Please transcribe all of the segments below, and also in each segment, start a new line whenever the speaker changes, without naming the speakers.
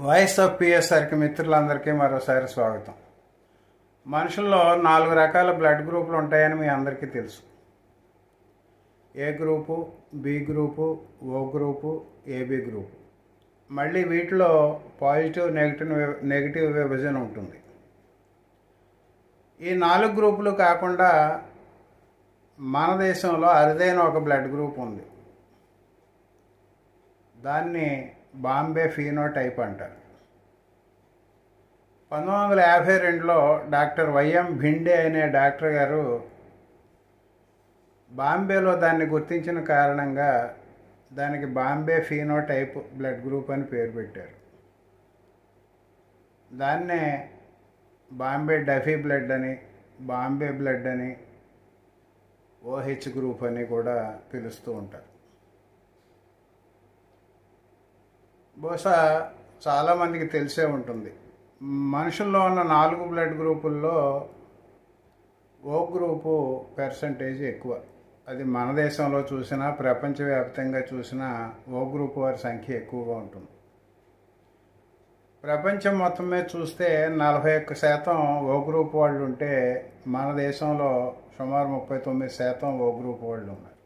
Voice of పిఎస్ఆర్కి మిత్రులందరికీ మరోసారి స్వాగతం. మనుషుల్లో నాలుగు రకాల బ్లడ్ గ్రూపులు ఉంటాయని మీ అందరికీ తెలుసు. A group B group O group AB group. మళ్ళీ వీటిలో పాజిటివ్ నెగిటివ్ నెగిటివ్ విభజన ఉంటుంది. ఈ నాలుగు గ్రూపులు కాకుండా మన దేశంలో అరుదైన ఒక బ్లడ్ గ్రూప్ ఉంది. దాన్ని బాంబే ఫీనోటైప్ అంటారు. పంతొమ్మిది వందల యాభై రెండులో డాక్టర్ వైఎం భిండే అనే డాక్టర్ గారు బాంబేలో దాన్ని గుర్తించిన కారణంగా దానికి బాంబే ఫీనోటైప్ బ్లడ్ గ్రూప్ అని పేరు పెట్టారు. దాన్నే బాంబే డఫీ బ్లడ్ అని బాంబే బ్లడ్ అని ఓహెచ్ గ్రూప్ అని కూడా పిలుస్తూ ఉంటారు. బహుశా చాలామందికి తెలిసే ఉంటుంది. మనుషుల్లో ఉన్న నాలుగు బ్లడ్ గ్రూపుల్లో ఓ గ్రూపు పర్సంటేజ్ ఎక్కువ. అది మన దేశంలో చూసినా ప్రపంచవ్యాప్తంగా చూసినా ఓ గ్రూప్ వారి సంఖ్య ఎక్కువగా ఉంటుంది. ప్రపంచం మొత్తం మీద చూస్తే నలభై ఒక్క శాతం ఓ గ్రూప్ వాళ్ళు ఉంటే మన దేశంలో సుమారు ముప్పై తొమ్మిది శాతం ఓ గ్రూప్ వాళ్ళు ఉన్నారు.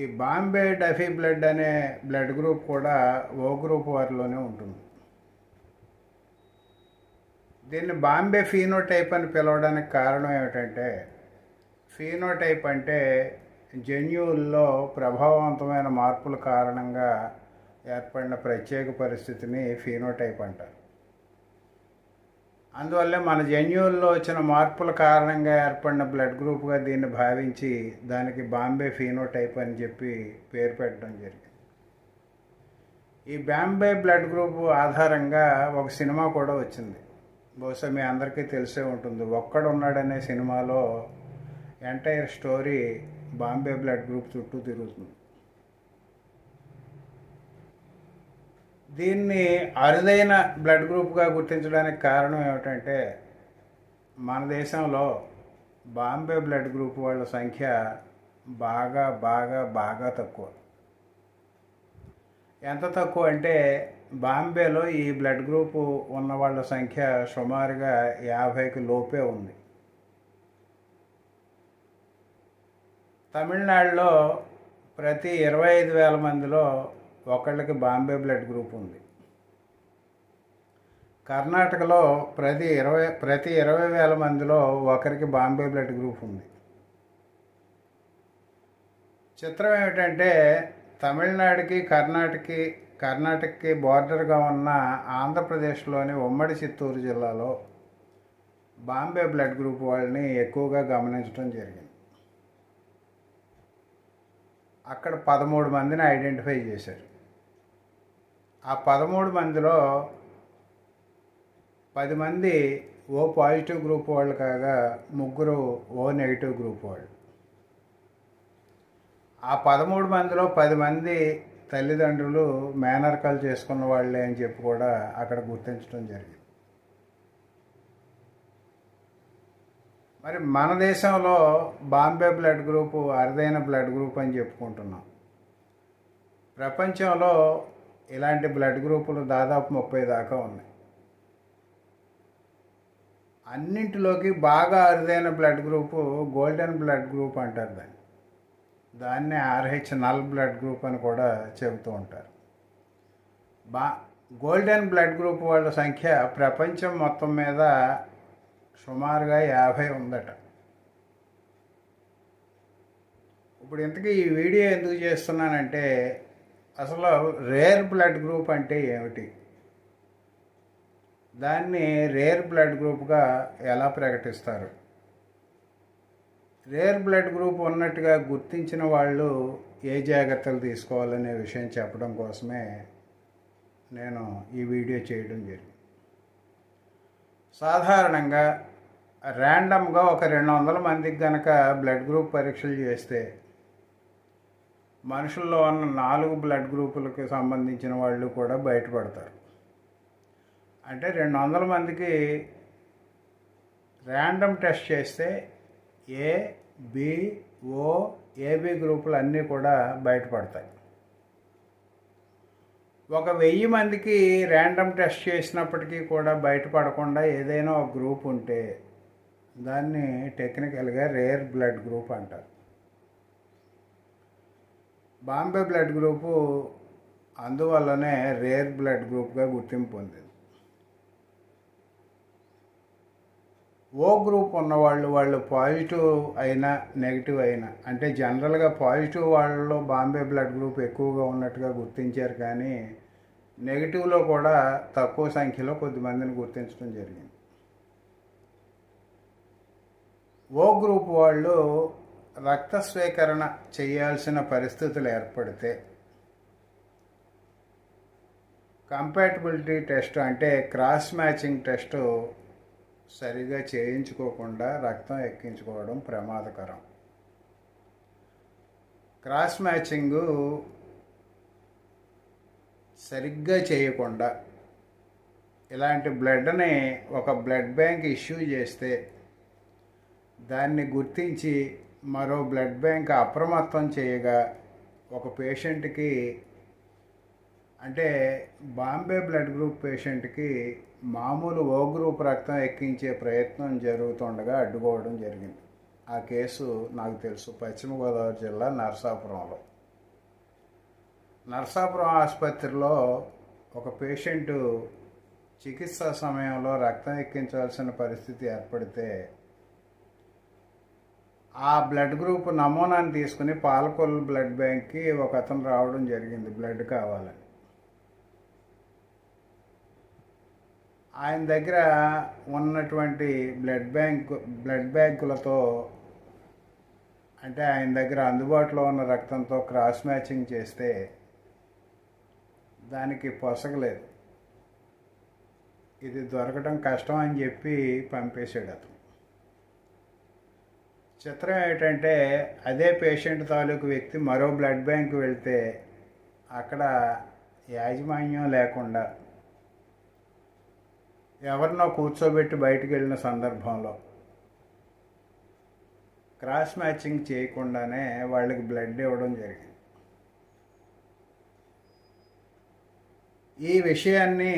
ఈ బాంబే డఫీ బ్లడ్ అనే బ్లడ్ గ్రూప్ కూడా ఓ గ్రూప్ వారిలోనే ఉంటుంది. దీన్ని బాంబే ఫీనోటైప్ అని పిలవడానికి కారణం ఏమిటంటే ఫీనోటైప్ అంటే జన్యువుల్లో ప్రభావవంతమైన మార్పుల కారణంగా ఏర్పడిన ప్రత్యేక పరిస్థితిని ఫీనోటైప్ అంటారు. అందువల్లే మన జన్యువుల్లో వచ్చిన మార్పుల కారణంగా ఏర్పడిన బ్లడ్ గ్రూప్గా దీన్ని భావించి దానికి బాంబే ఫీనోటైప్ అని చెప్పి పేరు పెట్టడం జరిగింది. ఈ బాంబే బ్లడ్ గ్రూప్ ఆధారంగా ఒక సినిమా కూడా వచ్చింది. బహుశా మీ అందరికీ తెలిసే ఉంటుంది. ఒక్కడున్నాడనే సినిమాలో entire story Bombay blood group చుట్టూ తిరుగుతుంది. దీన్ని అరుదైన బ్లడ్ గ్రూప్గా గుర్తించడానికి కారణం ఏమిటంటే మన దేశంలో బాంబే బ్లడ్ గ్రూప్ వాళ్ళ సంఖ్య బాగా బాగా బాగా తక్కువ. ఎంత తక్కువ అంటే బాంబేలో ఈ బ్లడ్ గ్రూప్ ఉన్న వాళ్ళ సంఖ్య సుమారుగా యాభైకి లోపే ఉంది. తమిళనాడులో ప్రతి ఇరవై ఐదు వేల మందిలో ఒకళ్ళకి బాంబే బ్లడ్ గ్రూప్ ఉంది. కర్ణాటకలో ప్రతి ఇరవై ప్రతి ఇరవై వేల మందిలో ఒకరికి బాంబే బ్లడ్ గ్రూప్ ఉంది. చిత్రం ఏమిటంటే తమిళనాడుకి కర్ణాటకకి కర్ణాటకకి బార్డర్గా ఉన్న ఆంధ్రప్రదేశ్లోని ఉమ్మడి చిత్తూరు జిల్లాలో బాంబే బ్లడ్ గ్రూప్ వాళ్ళని ఎక్కువగా గమనించడం జరిగింది. అక్కడ పదమూడు మందిని ఐడెంటిఫై చేశారు. ఆ పదమూడు మందిలో పది మంది ఓ పాజిటివ్ గ్రూప్ వాళ్ళు కాగా ముగ్గురు ఓ నెగిటివ్ గ్రూప్ వాళ్ళు. ఆ పదమూడు మందిలో పది మంది తల్లిదండ్రులు మేనర్కాలు చేసుకున్న వాళ్ళే అని చెప్పి కూడా అక్కడ గుర్తించడం జరిగింది. మరి మన దేశంలో బాంబే బ్లడ్ గ్రూపు అరుదైన బ్లడ్ గ్రూప్ అని చెప్పుకుంటున్నాం. ప్రపంచంలో ఇలాంటి బ్లడ్ గ్రూపులు దాదాపు ముప్పై దాకా ఉన్నాయి. అన్నింటిలోకి బాగా అరుదైన blood group golden blood group అంటారు దాన్ని. దాన్నే ఆర్హెచ్ నల్ బ్లడ్ గ్రూప్ అని కూడా చెబుతూ ఉంటారు. బా గోల్డెన్ బ్లడ్ గ్రూప్ వాళ్ళ సంఖ్య ప్రపంచం మొత్తం మీద సుమారుగా యాభై ఉందట. ఇప్పుడు ఇంతకీ ఈ వీడియో ఎందుకు చేస్తున్నానంటే అసలు రేర్ బ్లడ్ గ్రూప్ అంటే ఏమిటి? దాన్ని రేర్ బ్లడ్ గ్రూప్గా ఎలా ప్రకటిస్తారు? రేర్ బ్లడ్ గ్రూప్ ఉన్నట్టుగా గుర్తించిన వాళ్ళు ఏ జాగ్రత్తలు తీసుకోవాలనే విషయం చెప్పడం కోసమే నేను ఈ వీడియో చేయడం జరిగింది. సాధారణంగా ర్యాండమ్గా ఒక రెండు వందల మందికి గనక బ్లడ్ గ్రూప్ పరీక్షలు చేస్తే మనుషుల్లో ఉన్న నాలుగు బ్లడ్ గ్రూపులకు సంబంధించిన వాళ్ళు కూడా బయటపడతారు. అంటే రెండు వందల మందికి ర్యాండమ్ టెస్ట్ చేస్తే ఏ బి ఓ ఏబి గ్రూపులు అన్నీ కూడా బయటపడతాయి. ఒక వెయ్యి మందికి ర్యాండమ్ టెస్ట్ చేసినప్పటికీ కూడా బయటపడకుండా ఏదైనా ఒక గ్రూప్ ఉంటే దాన్ని టెక్నికల్గా రేర్ బ్లడ్ గ్రూప్ అంటారు. బాంబే బ్లడ్ గ్రూపు అందువల్లనే రేర్ బ్లడ్ గ్రూప్గా గుర్తింపు పొందింది. ఓ గ్రూప్ ఉన్నవాళ్ళు వాళ్ళు పాజిటివ్ అయినా నెగిటివ్ అయినా అంటే జనరల్గా పాజిటివ్ వాళ్ళలో బాంబే బ్లడ్ గ్రూప్ ఎక్కువగా ఉన్నట్టుగా గుర్తించారు కానీ నెగిటివ్లో కూడా తక్కువ సంఖ్యలో కొద్దిమందిని గుర్తించడం జరిగింది. ఓ గ్రూప్ వాళ్ళు రక్త స్వీకరణ చేయాల్సిన పరిస్థితులు ఏర్పడితే కంపాటబిలిటీ టెస్ట్ అంటే క్రాస్ మ్యాచింగ్ టెస్ట్ సరిగా చేయించుకోకుండా రక్తం ఎక్కించుకోవడం ప్రమాదకరం. క్రాస్ మ్యాచింగ్ సరిగ్గా చేయకుండా ఇలాంటి బ్లడ్ని ఒక బ్లడ్ బ్యాంక్ ఇష్యూ చేస్తే దాన్ని గుర్తించి మరో బ్లడ్ బ్యాంక్ అప్రమత్తం చేయగా ఒక పేషెంట్కి అంటే బాంబే బ్లడ్ గ్రూప్ పేషెంట్కి మామూలు ఓ గ్రూప్ రక్తం ఎక్కించే ప్రయత్నం జరుగుతుండగా అడ్డుకోవడం జరిగింది. ఆ కేసు నాకు తెలుసు. పశ్చిమ గోదావరి జిల్లా నరసాపురంలో. నరసాపురం ఆసుపత్రిలో ఒక పేషెంటు చికిత్స సమయంలో రక్తం ఎక్కించాల్సిన పరిస్థితి ఏర్పడితే ఆ బ్లడ్ గ్రూప్ నమూనాని తీసుకుని పాలకొల్లు బ్లడ్ బ్యాంక్కి ఒక అతను రావడం జరిగింది బ్లడ్ కావాలని. ఆయన దగ్గర ఉన్నటువంటి బ్లడ్ బ్యాంక్ బ్లడ్ బ్యాంకులతో అంటే ఆయన దగ్గర అందుబాటులో ఉన్న రక్తంతో క్రాస్ మ్యాచింగ్ చేస్తే దానికి పొసగలేదు. ఇది దొరకడం కష్టం అని చెప్పి పంపేశాడు అతను. చిత్రం ఏంటంటే అదే పేషెంట్ తాలూకు వ్యక్తి మరో బ్లడ్ బ్యాంక్ వెళ్తే అక్కడ యాజమాన్యం లేకుండా ఎవరినో కూర్చోబెట్టి బయటకు వెళ్ళిన సందర్భంలో క్రాస్ మ్యాచింగ్ చేయకుండానే వాళ్ళకి బ్లడ్ ఇవ్వడం జరిగింది. ఈ విషయాన్ని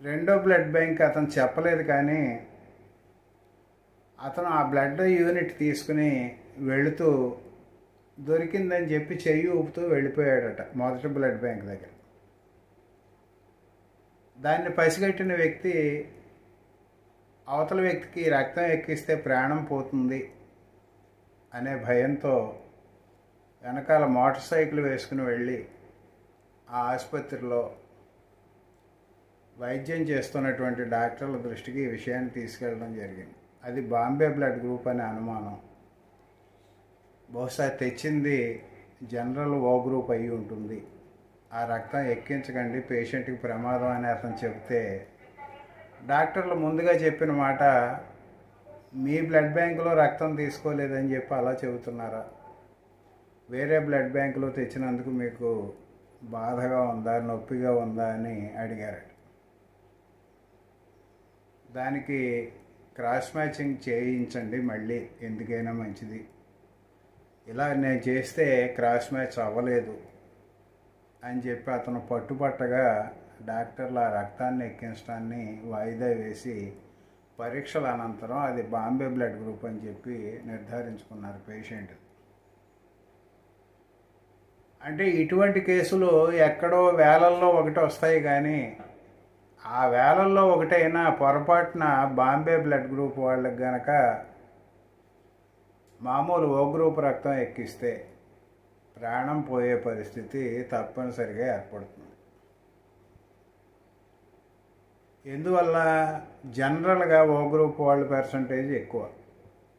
రెండో బ్లడ్ బ్యాంక్ అతను చెప్పలేదు కానీ అతను ఆ బ్లడ్ యూనిట్ తీసుకుని వెళుతూ దొరికిందని చెప్పి చెయ్యి ఊపుతూ వెళ్ళిపోయాడట మొదటి బ్లడ్ బ్యాంక్ దగ్గర. దాన్ని పసిగట్టిన వ్యక్తి అవతల వ్యక్తికి రక్తం ఎక్కిస్తే ప్రాణం పోతుంది అనే భయంతో వెనకాల మోటార్ సైకిల్ వేసుకుని వెళ్ళి ఆ ఆసుపత్రిలో వైద్యం చేస్తున్నటువంటి డాక్టర్ల దృష్టికి ఈ విషయాన్ని తీసుకెళ్ళడం జరిగింది. అది బాంబే బ్లడ్ గ్రూప్ అనే అనుమానం. బహుశా తెచ్చింది జనరల్ ఓ గ్రూప్ అయి ఉంటుంది. ఆ రక్తం ఎక్కించకండి పేషెంట్కి ప్రమాదం అని అతను చెబితే డాక్టర్లు ముందుగా చెప్పిన మాట మీ బ్లడ్ బ్యాంకులో రక్తం తీసుకోలేదని చెప్పి అలా చెబుతున్నారా? వేరే బ్లడ్ బ్యాంకులో తెచ్చినందుకు మీకు బాధగా ఉందా నొప్పిగా ఉందా? అని అడిగారట దానికి క్రాస్ మ్యాచింగ్ చేయించండి మళ్ళీ ఎందుకైనా మంచిది. ఇలా నేను చేస్తే క్రాస్ మ్యాచ్ అవ్వలేదు అని చెప్పి అతను పట్టుపట్టగా డాక్టర్లు ఆ రక్తాన్ని ఎక్కించడాన్ని వాయిదా వేసి పరీక్షల అనంతరం అది బాంబే బ్లడ్ గ్రూప్ అని చెప్పి నిర్ధారించుకున్నారు పేషెంట్. అంటే ఇటువంటి కేసులు ఎక్కడో వేలల్లో ఒకటి వస్తాయి కానీ ఆ వేళల్లో ఒకటైన పొరపాటున బాంబే బ్లడ్ గ్రూప్ వాళ్ళకి గనక మామూలు ఓ గ్రూప్ రక్తం ఎక్కిస్తే ప్రాణం పోయే పరిస్థితి తప్పనిసరిగా ఏర్పడుతుంది. ఎందువల్ల జనరల్గా ఓ గ్రూప్ వాళ్ళ పర్సంటేజ్ ఎక్కువ.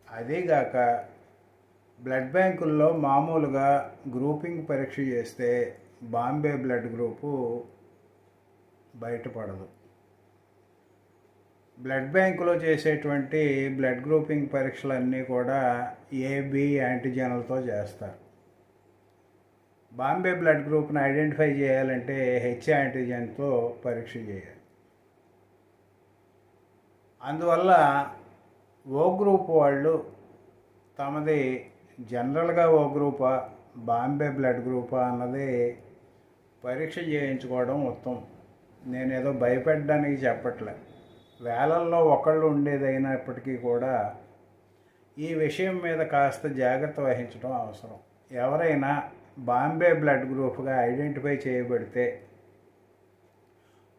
అదీగాక బ్లడ్ బ్యాంకుల్లో మామూలుగా గ్రూపింగ్ పరీక్ష చేస్తే బాంబే బ్లడ్ గ్రూపు బయటపడదు. బ్లడ్ బ్యాంకులో చేసేటువంటి బ్లడ్ గ్రూపింగ్ పరీక్షలన్నీ కూడా ఏబి యాంటీజెన్లతో చేస్తారు. బాంబే బ్లడ్ గ్రూప్ని ఐడెంటిఫై చేయాలంటే హెచ్ యాంటీజెన్తో పరీక్ష చేయాలి. అందువల్ల ఓ గ్రూప్ వాళ్ళు తమది జనరల్గా ఓ గ్రూపా బాంబే బ్లడ్ గ్రూపా అన్నది పరీక్ష చేయించుకోవడం ఉత్తమం. నేనేదో భయపెట్టడానికి చెప్పట్లే. వేలల్లో ఒకళ్ళు ఉండేదైనప్పటికీ కూడా ఈ విషయం మీద కాస్త జాగ్రత్త వహించడం అవసరం. ఎవరైనా బాంబే బ్లడ్ గ్రూప్గా ఐడెంటిఫై చేయబడితే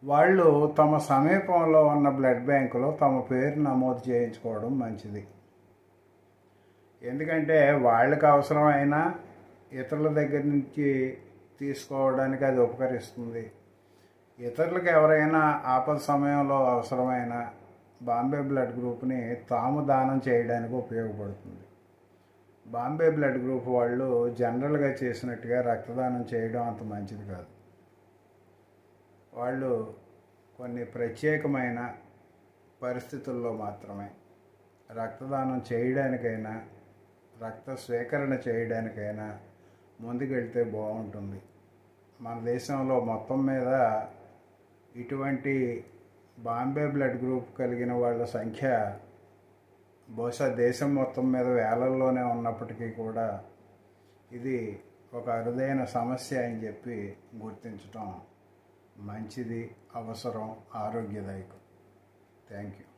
వాళ్ళు తమ సమీపంలో ఉన్న బ్లడ్ బ్యాంకులో తమ పేరు నమోదు చేయించుకోవడం మంచిది. ఎందుకంటే వాళ్ళకి అవసరమైన ఇతరుల దగ్గర నుంచి తీసుకోవడానికి అది ఉపకరిస్తుంది. ఇతరులకు ఎవరైనా ఆపద సమయంలో అవసరమైన బాంబే బ్లడ్ గ్రూప్ని తాము దానం చేయడానికి ఉపయోగపడుతుంది. బాంబే బ్లడ్ గ్రూప్ వాళ్ళు జనరల్గా చేసినట్టుగా రక్తదానం చేయడం అంత మంచిది కాదు. వాళ్ళు కొన్ని ప్రత్యేకమైన పరిస్థితుల్లో మాత్రమే రక్తదానం చేయడానికైనా రక్త స్వీకరణ చేయడానికైనా ముందుకెళ్తే బాగుంటుంది. మన దేశంలో మొత్తం మీద ఇటువంటి బాంబే బ్లడ్ గ్రూప్ కలిగిన వాళ్ళ సంఖ్య బహుశా దేశం మొత్తం మీద వేలల్లోనే ఉన్నప్పటికీ కూడా ఇది ఒక అరుదైన సమస్య అని చెప్పి గుర్తించటం మంచిది అవసరం ఆరోగ్యదాయకం. Thank you